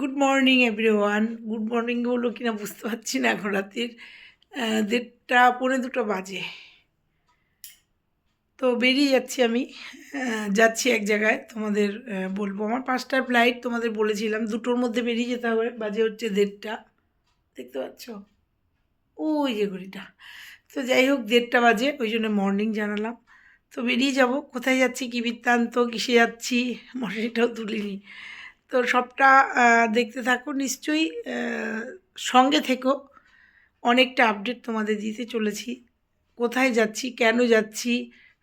Good morning everyone good morning বলল কিনা বুঝতে পারছি না এখন রাত্রির দেড়টা, পৌনে দুটো বাজে। তো বেরিয়ে যাচ্ছি আমি যাচ্ছি এক জায়গায় তোমাদের বলব। আমার পাঁচটার ফ্লাইট তোমাদের বলেছিলাম, দুটোর মধ্যে বেরিয়ে যেতে হবে, বাজে হচ্ছে দেড়টা। দেখতে পাচ্ছ? ওই যে ঘড়িটা। তো যাই হোক, দেড়টা বাজে, ওই জন্য মর্নিং জানালাম। তো বেরিয়ে যাব। কোথায় যাচ্ছি? কী বৃত্তান্ত? কিসে যাচ্ছি? মশারিটাও তুলিনি। তো সবটা দেখতে থাকো, নিশ্চয়ই সঙ্গে থেকো। অনেকটা আপডেট তোমাদের দিতে চলেছি। কোথায় যাচ্ছি, কেন যাচ্ছি,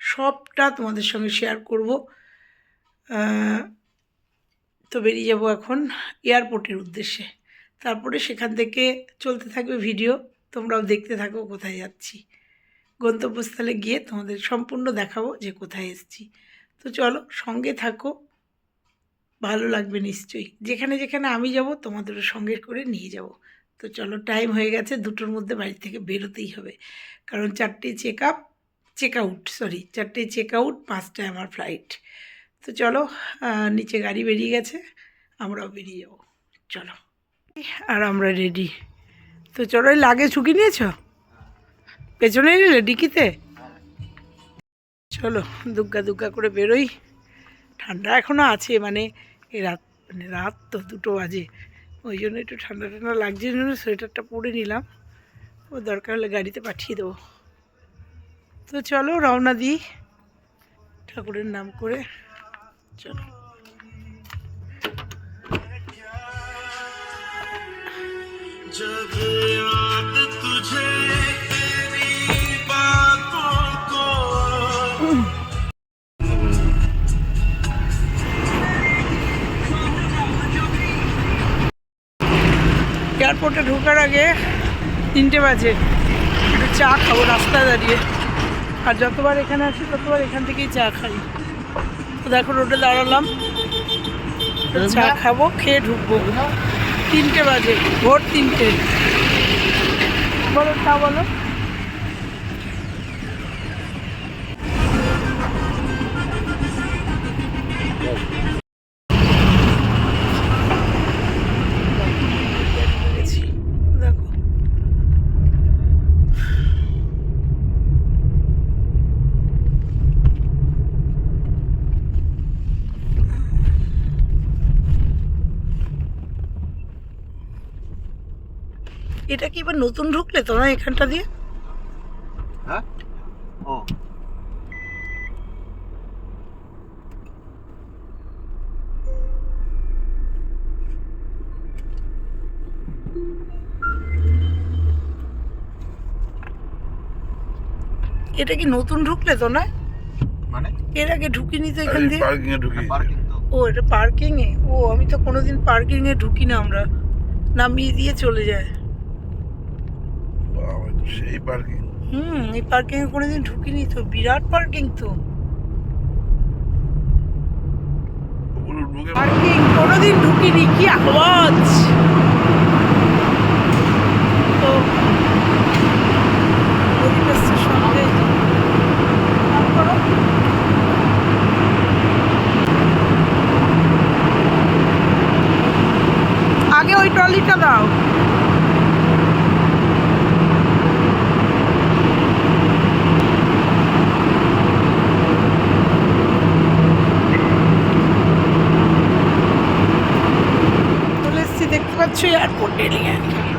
সবটা তোমাদের সঙ্গে শেয়ার করব। তো বেরিয়ে যাব এখন এয়ারপোর্টের উদ্দেশ্যে। তারপরে সেখান থেকে চলতে থাকবে ভিডিও তোমরাও দেখতে থাকো কোথায় যাচ্ছি। গন্তব্যস্থলে গিয়ে তোমাদের সম্পূর্ণ দেখাবো যে কোথায় এসেছি। তো চলো সঙ্গে থাকো। ভালো লাগবে নিশ্চয়ই। যেখানে যেখানে আমি যাব তোমাদেরও সঙ্গে করে নিয়ে যাব। তো চলো টাইম হয়ে গেছে, দুটোর মধ্যে বাড়ি থেকে বেরোতেই হবে। কারণ চারটে check up check out sorry চারটে চেক আউট পাঁচটায় আমার ফ্লাইট তো চলো নিচে গাড়ি বেরিয়ে গেছে, আমরাও বেরিয়ে যাব। চলো। আর আমরা রেডি তো চলো লাগে ঝুঁকি নিয়েছ? পেছনে নিলে ডিকিতে? চলো, দুগ্গা দুগ্গা করে বেরোই। ঠান্ডা এখনও আছে মানে এই রাত মানে রাত তো দুটো বাজে ওই জন্য একটু ঠান্ডা ঠান্ডা লাগছে জন্য সোয়েটারটা পরে নিলাম ও দরকার হলে গাড়িতে পাঠিয়ে দেবো তো চলো রওনা দিই ঠাকুরের নাম করে চলো जब याद এয়ারপোর্টে ঢোকার আগে তিনটে বাজে। একটু চা খাব রাস্তায় দাঁড়িয়ে। আর যতবার এখানে আসি ততবার এখান থেকেই চা খাই। তো দেখো রোডে দাঁড়ালাম। চা খাব খেয়ে ঢুকবো। তিনটে বাজে ভোর তিনটে। বলো তা বলো। এটা কি এবার নতুন ঢুকলে তো না এখানটা দিয়ে? এটা কি নতুন ঢুকলে তো না মানে? এর আগে ঢুকিনি তো এখান দিয়ে? ও এটা পার্কিং এ ও আমি তো কোনোদিন পার্কিং এ ঢুকি না আমরা। নামিয়ে দিয়ে চলে যায়। সেই পার্কিং হুম এই পার্কিং এ কোনোদিন ঢুকিনি তো বিরাট পার্কিং তো? পার্কিং কোনোদিন ঢুকিনি কি আওয়াজ! তো আগে ওই ট্রলিটা দাও।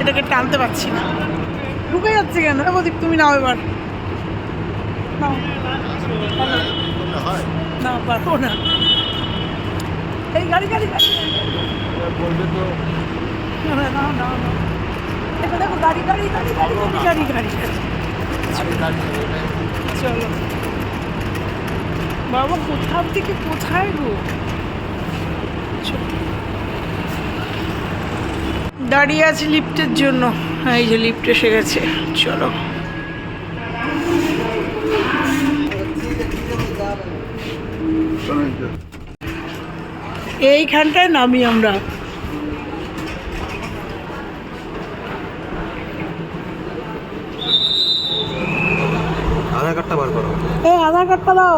এটাকে টানতে পারছি না। ঢুকে যাচ্ছে কেন? প্রদীপ তুমি নাও এবার। না পারব না। এই গাড়ি গাড়ি না না না দেখো গাড়ি গাড়ি গাড়ি বাবা কোথাও থেকে কোথায় গো? দাঁড়িয়ে আছি লিফটের জন্য। এই যে লিফট এসে গেছে। চলো। এইখানটায় নামি আমরা। আধার কার্ডটা বার করো। এই আধার কার্ডটা দাও।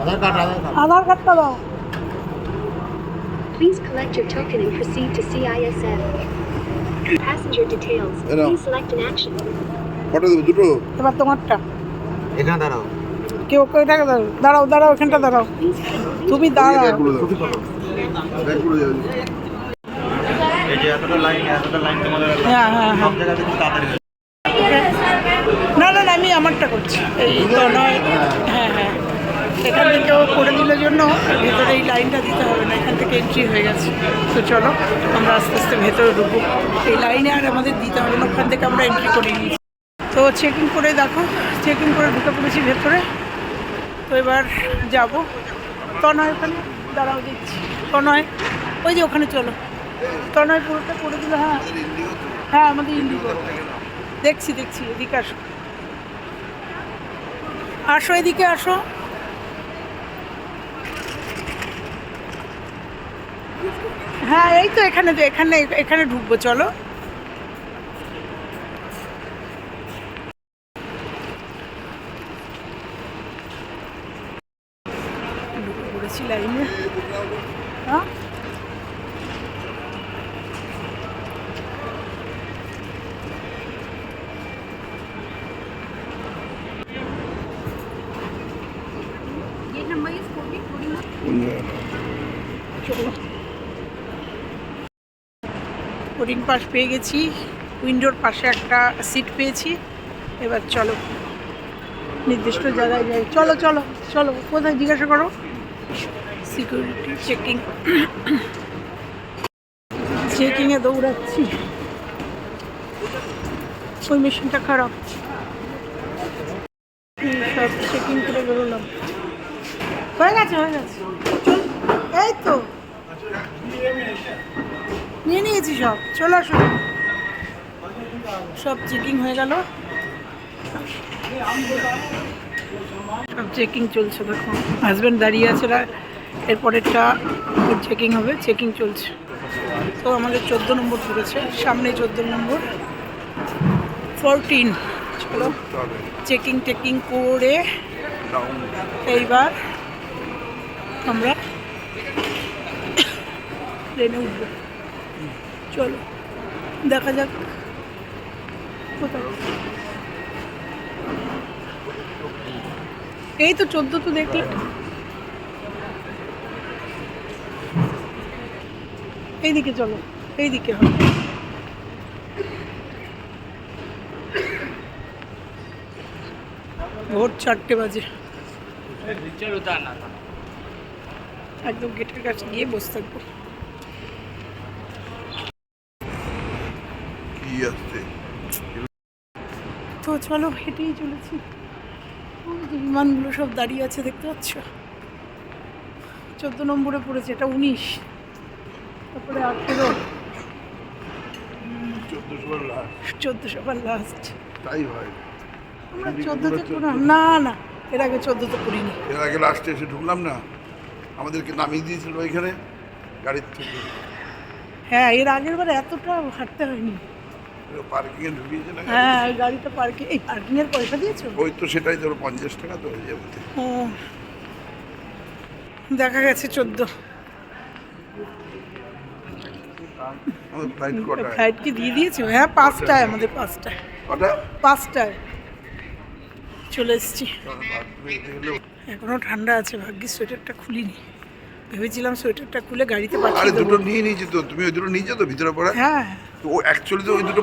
আধার আধার কার্ডটা দাও। Please collect your token and proceed to CISM. Passenger details. Please select an action. কটা দেবো দুটো এবার তোমারটা। এখানে দাঁড়াও। কেউ কেউ টাকা দাও দাঁড়াও দাঁড়াও এখানটা দাঁড়াও। তুমি দাঁড়াও। ব্যাগগুলো দাও। ব্যাগগুলো যাবে এই যে এতটা লাইন এতটা লাইন তোমাদের হ্যাঁ হ্যাঁ হ্যাঁ। সব জায়গাতে খুব তাড়াতাড়ি না না না আমি আমারটা করছি। এই তো নয় হ্যাঁ হ্যাঁ। এখান থেকেও করে দিলে জন্য ভেতরে এই লাইনটা দিতে হবে, না এখান থেকে এন্ট্রি হয়ে গেছে। তো চলো, আমরা আস্তে আস্তে ভেতরে ঢুকবো। এই লাইনে আর আমাদের দিতে হবে না, ওখান থেকে আমরা এন্ট্রি করে তো চেকিং করে দেখো চেকিং করে ঢুকে পড়েছি ভেতরে। তো এবার যাব। তনয় ওখানে, দাঁড়াও দিচ্ছি তনয়, ওই যে ওখানে চলো। তনয় পুরোটা করে দিলে হ্যাঁ। হ্যাঁ আমাদের ইন্ডিগো। দেখছি দেখছি, এদিকে আসো। আসো, এদিকে আসো। হ্যাঁ এই তো এখানে তো এখানে এখানে ঢুকবো চলো ঢুকে পড়েছি লাইনে হ্যাঁ চলো বোর্ডিং পাস পেয়ে গেছি। উইন্ডোর পাশে একটা সিট পেয়েছি। এবার চলো। নির্দিষ্ট জায়গায় যাই। চলো চলো চলো। কোথায় জিজ্ঞাসা করো? সিকিউরিটি চেকিং চেকিংয়ে দৌড়াচ্ছি। ওই মেশিনটা খারাপ। সব চেকিং করে বেরোলাম। হয়ে গেছে হয়ে গেছে। এই তো। নিয়ে নিয়েছি সব। চলে আসো। সব চেকিং হয়ে গেল। সব চেকিং চলছে, দেখো। হাজব্যান্ড দাঁড়িয়ে আছে এরপরেরটা চেকিং হবে চেকিং চলছে। তো আমাদের চোদ্দ নম্বর পড়েছে সামনে চোদ্দ নম্বর। ফোরটিন চলো চেকিং টেকিং করে এইবার আমরা ট্রেনে উঠবো। চলো দেখা যাক কোথায় এই তো চোদ্দ তো দেখলে এইদিকে চলো এইদিকে হবে। ভোর চারটে বাজে। একদম গেটের কাছে গিয়ে বসে থাকব। কি আসছে। তো চলো হেঁটেই চলেছি। বিমানগুলো সব দাঁড়িয়ে আছে দেখতে পাচ্ছ? চোদ্দ নম্বরে পড়েছে এটা উনিশ। তারপরে আঠেরো। চোদ্দশো লাস্ট চোদ্দোশো বার লাস্ট তাই হয়। আমরা চোদ্দোতে পড়লাম না না এর আগে চোদ্দোতে পড়িনি। এর আগে লাস্টে এসে ঢুকলাম না? আমাদেরকে নামিয়ে দিয়েছিল ওইখানে গাড়ির থেকে। হ্যাঁ এর আগের বার এতটা হাঁটতে হয়নি। ঢুকিয়েছে না হ্যাঁ গাড়িটা পার্কিং এই পয়সা দিয়েছ? ওই তো সেটাই ধরো পঞ্চাশ টাকা তো হয়ে যাবে দেখা গেছে চোদ্দ। ফ্লাইট কি দিয়ে দিয়েছ? হ্যাঁ পাঁচটায় আমাদের পাঁচটায়। পাঁচটায়। চলে এসেছি। এখনও ঠান্ডা আছে ভাগ্যিস সোয়েটারটা খুলিনি। ভেবেছিলাম সোয়েটারটা খুলে গাড়িতে আরে পাঠিয়ে দুটো নিয়ে নিয়েছি তো। তুমি ওই দুটো তো ভিতরে পড়া? হ্যাঁ। তো ও অ্যাকচুয়ালি তো ওই দুটো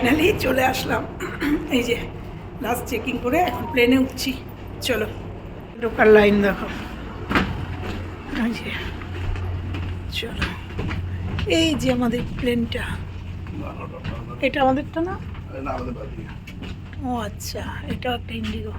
ফাইনালি চলে আসলাম। এই যে লাস্ট চেকিং করে এখন প্লেনে উঠছি। চলো। ঢোকার লাইন দেখো। এই যে। চলো। এই যে আমাদের প্লেনটা এটা আমাদেরটা না? ও আচ্ছা এটা একটা ইন্ডিগো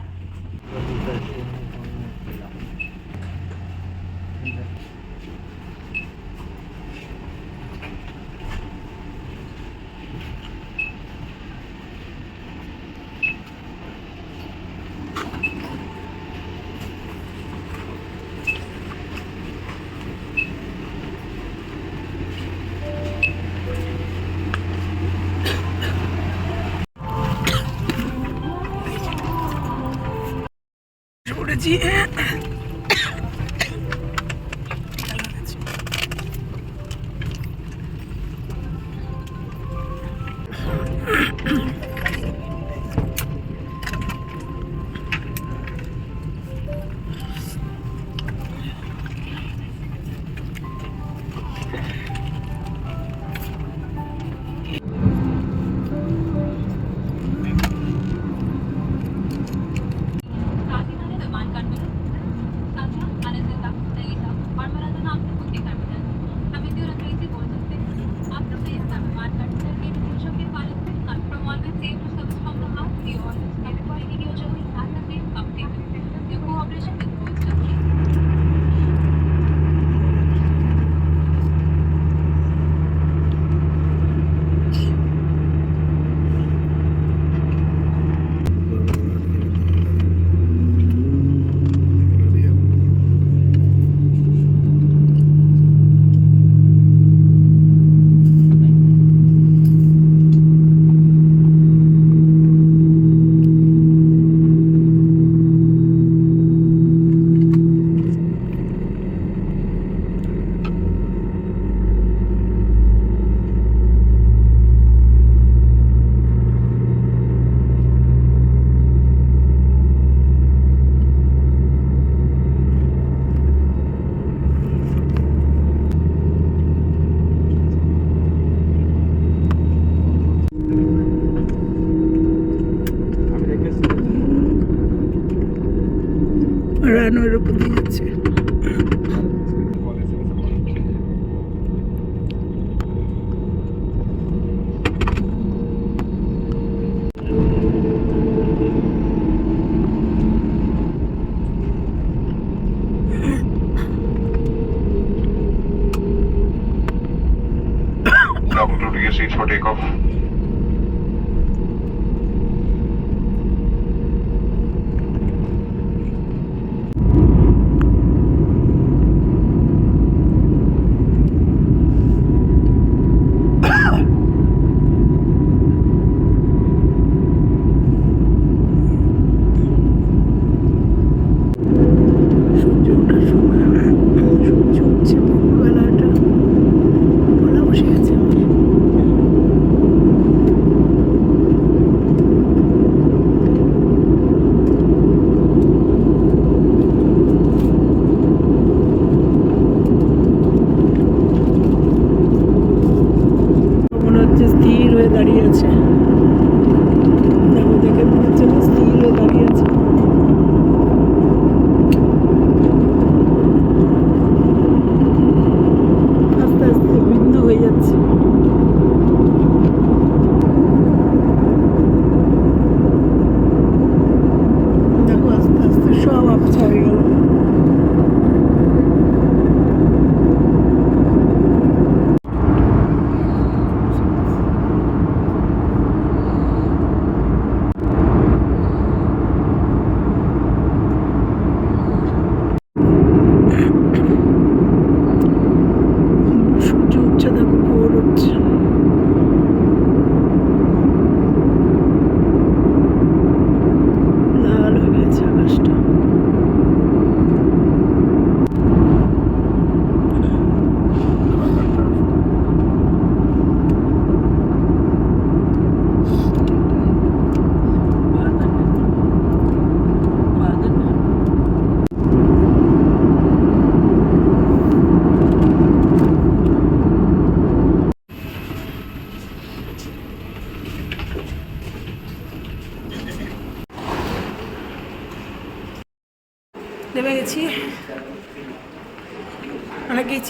Yeah. রানওয়ের উপর দিয়ে যাচ্ছে।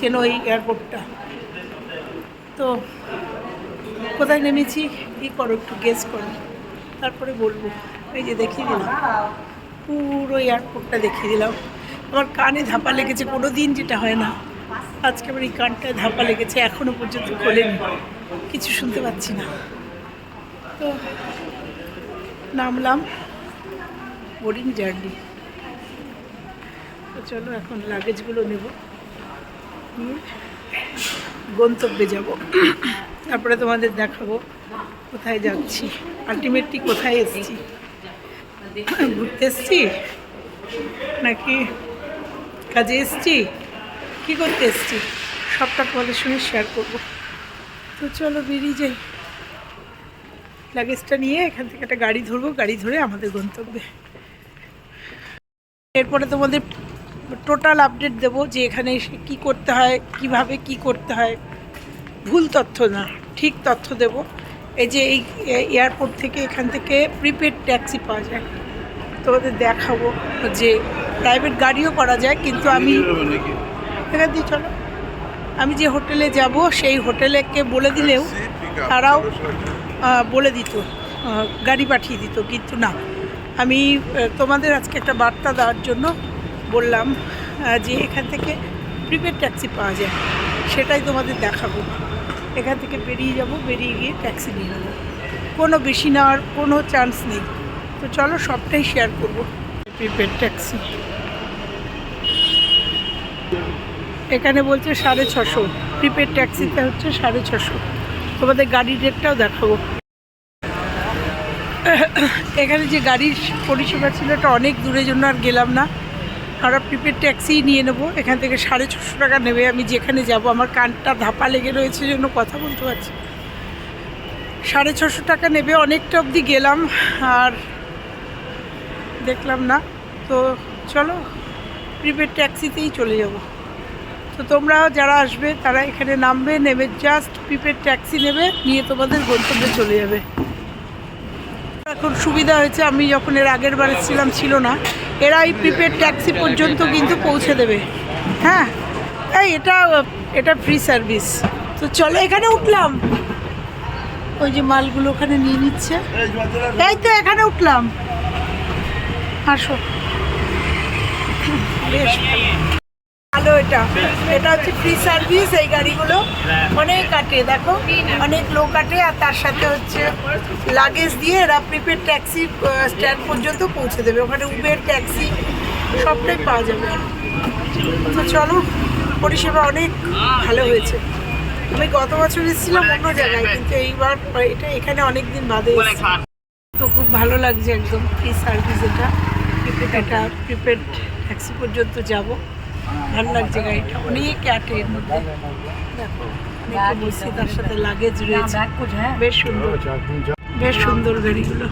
এয়ারপোর্টটা তো কোথায় নেমেছি? কী করো একটু গেস করো। তারপরে বলব। এই যে দেখিয়ে দিলাম। পুরো এয়ারপোর্টটা দেখিয়ে দিলাম। আমার কানে ধাপা লেগেছে কোনো দিন যেটা হয় না। আজকে আমার এই কানটায় ধাপা লেগেছে এখনও পর্যন্ত খোলেনি। কিছু শুনতে পাচ্ছি না। তো নামলাম বোরিং জার্নি তো চলো এখন লাগেজগুলো নেব। নিয়ে গন্তব্যে যাব। তারপরে তোমাদের দেখাবো কোথায় যাচ্ছি। আলটিমেটলি কোথায় এসেছি? ঘুরতে এসছি? নাকি কাজে এসছি? কী করতে এসছি? সবটা তোমাদের সঙ্গে শেয়ার করব। তো চলো বেরিয়ে যাই। লাগেজটা নিয়ে এখান থেকে একটা গাড়ি ধরবো, গাড়ি ধরে আমাদের গন্তব্যে। এরপরে তোমাদের টোটাল আপডেট দেবো যে এখানে এসে কী করতে হয় কীভাবে কি করতে হয়। ভুল তথ্য না ঠিক তথ্য দেব। এই যে এই এয়ারপোর্ট থেকে এখান থেকে প্রিপেড ট্যাক্সি পাওয়া যায়। তোমাদের দেখাবো যে প্রাইভেট গাড়িও করা যায় কিন্তু আমি এখান দিয়ে চলো। আমি যে হোটেলে যাব সেই হোটেলেকে বলে দিলেও তারাও বলে দিত গাড়ি পাঠিয়ে দিত কিন্তু না। আমি তোমাদের আজকে একটা বার্তা দেওয়ার জন্য বললাম যে এখান থেকে প্রিপেড ট্যাক্সি পাওয়া যায়, সেটাই তোমাদের দেখাবো। এখান থেকে বেরিয়ে যাব, বেরিয়ে গিয়ে ট্যাক্সি নিয়ে নেব। কোনো বেশি নেওয়ার কোনো চান্স নেই। তো চলো সবটাই শেয়ার করব। প্রিপেড ট্যাক্সি এখানে বলছে সাড়ে ছশো। প্রিপেড ট্যাক্সিতে হচ্ছে সাড়ে ছশো। তোমাদের গাড়ির রেটটাও দেখাবো। এখানে যে গাড়ির পরিষেবা ছিল, এটা অনেক দূরের জন্য আর গেলাম না। আমরা প্রিপেড ট্যাক্সি নিয়ে নেব। এখান থেকে সাড়ে ছশো টাকা নেবে। আমি যেখানে যাব, আমার কানটা ধাপা লেগে রয়েছে জন্য কথা বলতে পারছি। সাড়ে ছশো টাকা নেবে, অনেকটা অবধি গেলাম আর দেখলাম না। তো চলো প্রিপেড ট্যাক্সিতেই চলে যাব। তো তোমরা যারা আসবে, তারা এখানে নামবে, নেবে জাস্ট প্রিপেড ট্যাক্সি নেবে, নিয়ে তোমাদের গন্তব্যে চলে যাবে। এখন সুবিধা হয়েছে। আমি যখন এর আগের বার ছিলাম, ছিল না। এরা এই প্রিপেড ট্যাক্সি পর্যন্ত কিন্তু পৌঁছে দেবে। হ্যাঁ? এই, এটা এটা ফ্রি সার্ভিস তো চলো, এখানে উঠলাম। ওই যে মালগুলো ওখানে নিয়ে নিচ্ছে। এই তো, এখানে উঠলাম। আসো। বেশ। ভালো এটা। এটা হচ্ছে ফ্রি সার্ভিস এই গাড়িগুলো অনেক কাটে, দেখো, অনেক লোক কাটে, আর তার সাথে হচ্ছে লাগেজ দিয়ে এরা প্রিপেড ট্যাক্সি স্ট্যান্ড পর্যন্ত পৌঁছে দেবে। ওখানে উবের ট্যাক্সি সবটাই পাওয়া যাবে। তো চলো, পরিষেবা অনেক ভালো হয়েছে। আমি গত বছর এসেছিলাম অন্য জায়গায়, কিন্তু এইবার এটা এখানে অনেক দিন বাদে। তো খুব ভালো লাগছে একদম ফ্রি সার্ভিস এটা। প্রিপেড এটা প্রিপেড ট্যাক্সি পর্যন্ত যাব। ভালো লাগছে গাড়িটা। অনেক আটে এর মধ্যে? দেখো অনেকে তার সাথে লাগেজ রয়েছে। বেশ সুন্দর। বেশ সুন্দর গাড়িগুলো।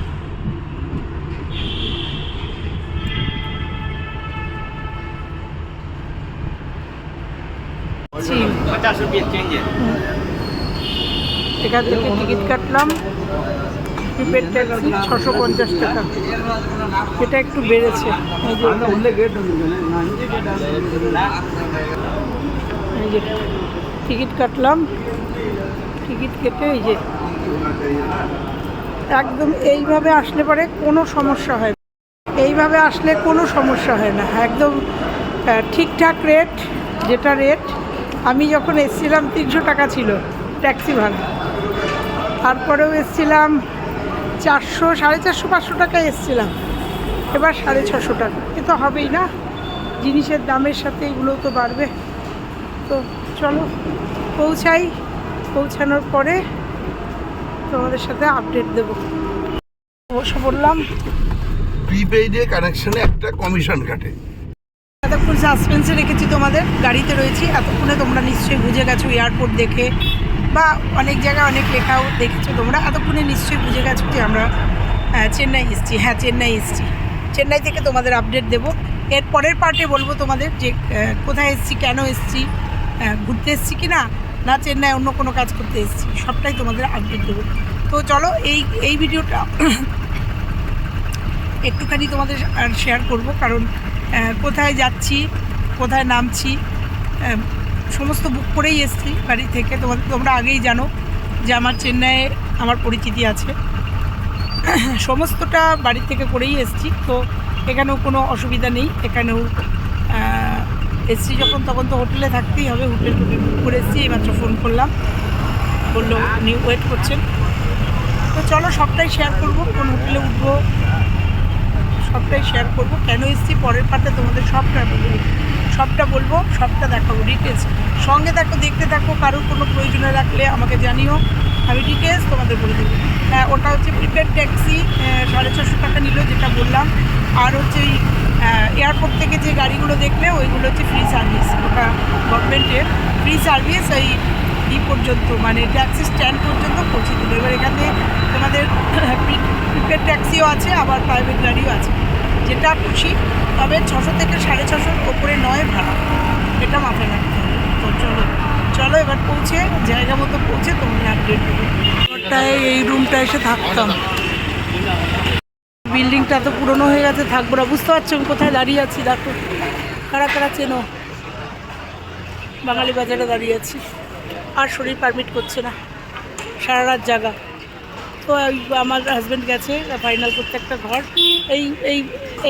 এখান থেকে টিকিট কাটলাম। প্রিপেড ট্যাক্সি ছশো পঞ্চাশ টাকা। এটা একটু বেড়েছে। এই যে টিকিট কাটলাম। টিকিট কেটে এই যে একদম এইভাবে আসলে পরে কোনো সমস্যা হয় না। এইভাবে আসলে কোনো সমস্যা হয় না। একদম ঠিকঠাক রেট যেটা রেট আমি যখন এসেছিলাম তিনশো টাকা ছিল ট্যাক্সি ভাড়া তারপরেও এসেছিলাম চারশো সাড়ে চারশো পাঁচশো টাকায় এসেছিলাম। এবার সাড়ে ছশো টাকা। এ তো হবেই না। জিনিসের দামের সাথে এগুলো তো বাড়বে। তো চলো পৌঁছাই। পৌঁছানোর পরে তোমাদের সাথে আপডেট দেবো। অবশ্য বললাম প্রিপেইডে কানেকশনে একটা কমিশন কাটে এতক্ষণ সাসপেন্সে রেখেছি তোমাদের। গাড়িতে রয়েছি। এতক্ষণে তোমরা নিশ্চয়ই বুঝে গেছো এয়ারপোর্ট দেখে বা অনেক জায়গায় অনেক লেখাও দেখেছ তোমরা? এতক্ষণে নিশ্চয়ই বুঝে গেছো যে আমরা চেন্নাই এসছি। হ্যাঁ চেন্নাই এসছি। চেন্নাই থেকে তোমাদের আপডেট দেবো। এর পরের পার্টে বলব তোমাদের যে কোথায় এসছি, কেন এসছি ঘুরতে এসছি কি না না চেন্নাই অন্য কোনো কাজ করতে এসেছি, সবটাই তোমাদের আপডেট দেবো। তো চলো, এই এই ভিডিওটা একটুখানি তোমাদের শেয়ার করব। কারণ কোথায় যাচ্ছি, কোথায় নামছি সমস্ত বুক করেই এসেছি বাড়ি থেকে। তোমাদের তোমরা আগেই জানো যে আমার চেন্নাইয়ে আমার পরিচিতি আছে। সমস্তটা বাড়ি থেকে করেই এসেছি, তো এখানেও কোনো অসুবিধা নেই। এখানেও এসছি যখন, তখন তো হোটেলে থাকতেই হবে। হোটেল টোটেল বুক করে এসেছি, এইমাত্র ফোন করলাম। বলল উনি ওয়েট করছেন? তো চলো, সবটাই শেয়ার করব। কোন হোটেলে উঠবো, সবটাই শেয়ার করব। কেন এসেছি? পরের পাতে তোমাদের সবটা বলব। সবটা বলব, সবটা দেখাবো ডিটেলস সঙ্গে থাকো, দেখতে থাকো, কারোর কোনো প্রয়োজনে রাখলে আমাকে জানিও। আমি ডিটেলস তোমাদের বলে দেবো। হ্যাঁ ওটা হচ্ছে প্রিপেড ট্যাক্সি সাড়ে ছশো টাকা নিল যেটা বললাম। আর হচ্ছে ওই এয়ারপোর্ট থেকে যে গাড়িগুলো দেখলে, ওইগুলো হচ্ছে ফ্রি সার্ভিস ওটা গভর্নমেন্টের ফ্রি সার্ভিস ওই ই পর্যন্ত মানে ট্যাক্সি স্ট্যান্ড পর্যন্ত পৌঁছে দিল। এবার এখানে তোমাদের প্রিপেড ট্যাক্সিও আছে, আবার প্রাইভেট গাড়িও আছে। যেটা খুশি, তবে ছশো থেকে সাড়ে ছশোর ওপরে নয় ভাড়া। এটা মাথায় রাখতে হবে। তো চলো চলো এবার পৌঁছে, জায়গা মতো পৌঁছে তোমাদের আপডেট দেবো। ওটায় এই রুমটা এসে থাকতাম। বিল্ডিংটা তো পুরনো হয়ে গেছে, থাকব না। বুঝতে পারছ আমি কোথায় দাঁড়িয়ে আছি? দেখো, কারা কারা চেনো? বাঙালি বাজারে দাঁড়িয়ে আছি। আর শরীর পারমিট করছে না। সারা রাত জায়গা তো আমার হাজব্যান্ড গেছে ফাইনাল করতে একটা ঘর। এই এই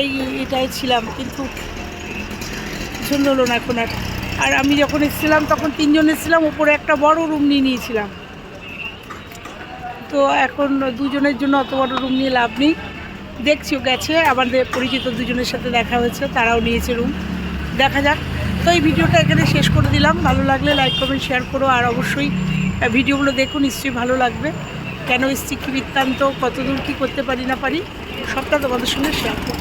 এই এটাই ছিলাম, কিন্তু পছন্দ হলো না এখন আর। আর আমি যখন এসেছিলাম, তখন তিনজন এসেছিলাম ওপরে একটা বড় রুম নিয়ে নিয়েছিলাম। তো এখন দুজনের জন্য অত বড় রুম নিয়ে লাভ নেই। দেখছি গেছে, আমাদের পরিচিত দুজনের সাথে দেখা হয়েছে, তারাও নিয়েছে রুম দেখা যাক। তো এই ভিডিওটা এখানে শেষ করে দিলাম। ভালো লাগলে লাইক কমেন্ট শেয়ার করো। আর অবশ্যই ভিডিওগুলো দেখো, নিশ্চয়ই ভালো লাগবে। কেন এসছি, কী বৃত্তান্ত, কতদূর কী করতে পারি না পারি, সবটা তোমাদের সঙ্গে শেয়ার করব।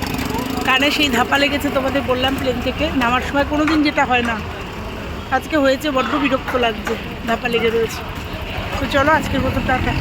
কানে সেই ধাপা লেগেছে তোমাদের বললাম প্লেন থেকে, নামার সময় কোনো দিন যেটা হয় না। আজকে হয়েছে বড্ড বিরক্ত লাগছে, ধাপা লেগে রয়েছে। তো চলো আজকের মতো টাটা।